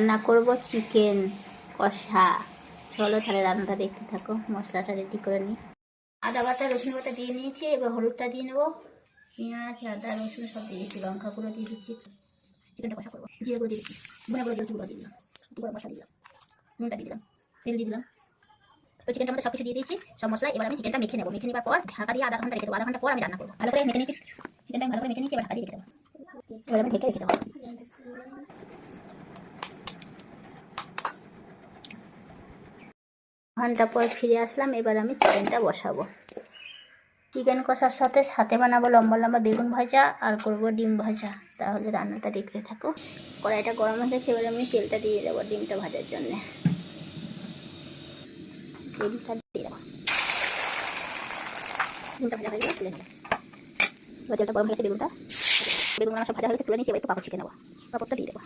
রান্না করব চিকেন কষা। চলো তাহলে রান্নাটা দেখতে থাকো, মশলাটা রেডি করে নিই। আদা বাটা, রসুন বাটা দিয়ে নিয়েছি, এবার হলুদটা দিয়ে নেব। পেঁয়াজ, আদা, রসুন সব দিয়ে দিচ্ছি লঙ্কা গুঁড়ো দিয়ে দিচ্ছি, চিকেনটা কষা করব। জিরে গুঁড়ো দিয়ে দিচ্ছি গুঁড়ো দিয়ে গুঁড়ো দিয়ে দিলাম করে মশলা দিলাম, নুনটা দিয়ে দিলাম, তেল দিয়ে দিলাম। তো চিকেনটা মধ্যে সব কিছু দিয়ে দিয়েছি, সব মশলা, এবার আমি চিকেনটা মেখে নেব। মেখে নেবার পর ঢাকা দিয়ে আধা ঘণ্টা রেখে দেবো, আধা ঘণ্টা পর আমি রান্না করব। ভালো করে মেখে নিয়েছি চিকেনটা ভালো করে মেখে নিয়েছি, এবার ঢাকা দিয়ে রেখে দেবো। এবার আমি ঢেকে রেখে দেবো। ঘণ্টা পর ফিরে আসলাম, এবার আমি চিকেনটা বসাবো। চিকেন কষার সাথে সাথে বানাবো লম্বা লম্বা বেগুন ভাজা আর করব ডিম ভাজা। তাহলে রান্নাটা দেখতে থাকো। কড়াইটা গরম হয়ে গেছে, এবার আমি তেলটা দিয়ে দেবো ডিমটা ভাজার জন্যে। ডিমটা দিয়ে দেবো। ডিমটা ভাজা হয়ে গেছে বেগুনটা। বেগুন আমার সব ভাজা তুলে নিয়েছি, এবার একটু পাপড় ছেঁকে নেব। পাপড়টা দিয়ে দেবো।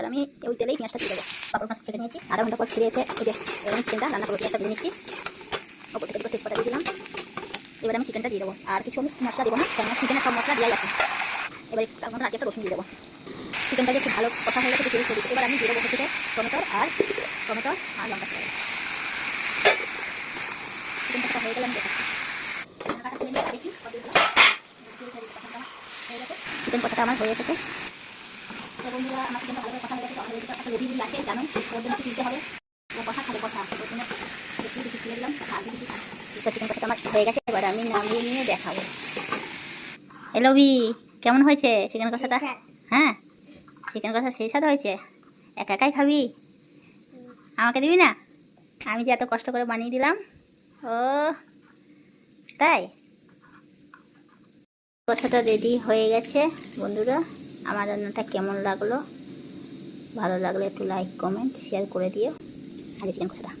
আর আমি ওই তেলেই পেঁয়াজটা দিয়ে দেবো। পাপড় মাছ ছেড়ে নিয়েছি, আধা ঘণ্টা পর ফিরে এসে ওই যে এবার আমি চিকেনটা, রান্না করব, পেঁয়াজটা দিয়ে নিচ্ছি। ওপর থেকে দুটো তেজপাতা দিয়ে দিলাম। এবার আমি চিকেনটা দিয়ে দেবো। আর কিছু আমি মশলা দেবো না কারণ চিকেনের সব মশলা দেওয়াই আছে। এবার তার মধ্যে আগে একটা রসুন দিয়ে দেবো। চিকেনটা যে খুব ভালো কথা হয়ে গেছে দিয়ে এবার আমি দিয়ে দেবো থেকে টমেটো আর টমেটো আর লঙ্কা ছেড়ে চিকেনটা হয়ে গেলে আমি দেখাচ্ছি। ঢাকাটা খুলে নিয়ে দেখি কতগুলো চিকেন কষাটা আমার হয়ে এসেছে তো বন্ধুরা আমার চিকেনটা ভালো করে কষা হয়ে গেছে অলরেডি তো আছে জানো ওর জন্য তুলতে হবে। ও কষা খাবে কষা ওর জন্য একটু কিছু তুলে দিলাম আর কিছু চিকেন কষাটা আমার হয়ে গেছে এবার আমি নামিয়ে নিয়ে দেখাবো। কেমন হয়েছে চিকেন কষাটা? হ্যাঁ? চিকেন কষা সেই স্বাদ হয়েছে? একা একাই খাবি? আমাকে দিবি না? আমি যে এত কষ্ট করে বানিয়ে দিলাম ও তাই? কষাটা রেডি হয়ে গেছে বন্ধুরা। আমার রান্নাটা কেমন লাগল? ভালো লাগলে একটু লাইক কমেন্ট শেয়ার করে দিও। আগে চিকেন কষাটা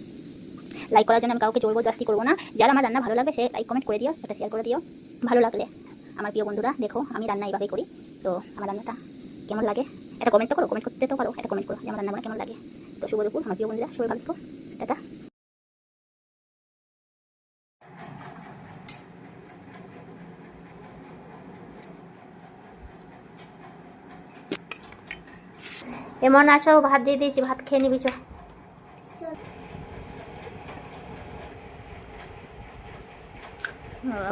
লাইক করার জন্য আমি কাউকে জোর জাস্তি করব না। যারা আমার রান্না ভালো লাগে সে লাইক কমেন্ট করে দিও, একটা শেয়ার করে দিও। ভালো লাগলে। আমার প্রিয় বন্ধুরা, দেখো, আমি রান্না এইভাবেই করি। তো আমার রান্নাটা কেমন লাগে? একটা কমেন্ট তো করো কমেন্ট করতে তো পারো, একটা কমেন্ট করো যে আমার রান্না কেমন লাগে। তো শুভ দুপুর, আমার প্রিয় বন্ধুরা, সবাই ভালো থাকো। টাটা। এমন আছো ভাত দিয়ে দিয়েছি ভাত খেয়ে নিবি চো।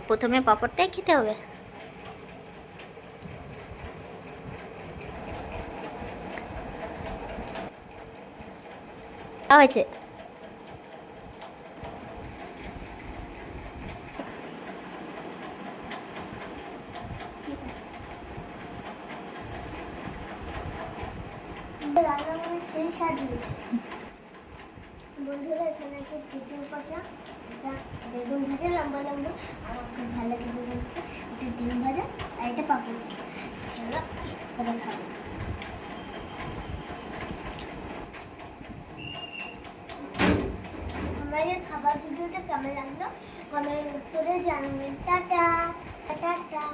প্রথমে পাপড়টাই খেতে হবে। হয়েছে রান্না করে সেই স্বাদ হয়েছে বন্ধুরা, এখানে আছে চিকেন কষা যা বেগুন ভাজা, লম্বা লম্বা। আমার খুব ভালো লাগে একটা ডিম ভাজা আর পাপড় চলো সবাই খাব। আমার খাবার ভিডিওটা কেমন লাগল? কমেন্ট করে জানবেন। Tata tata.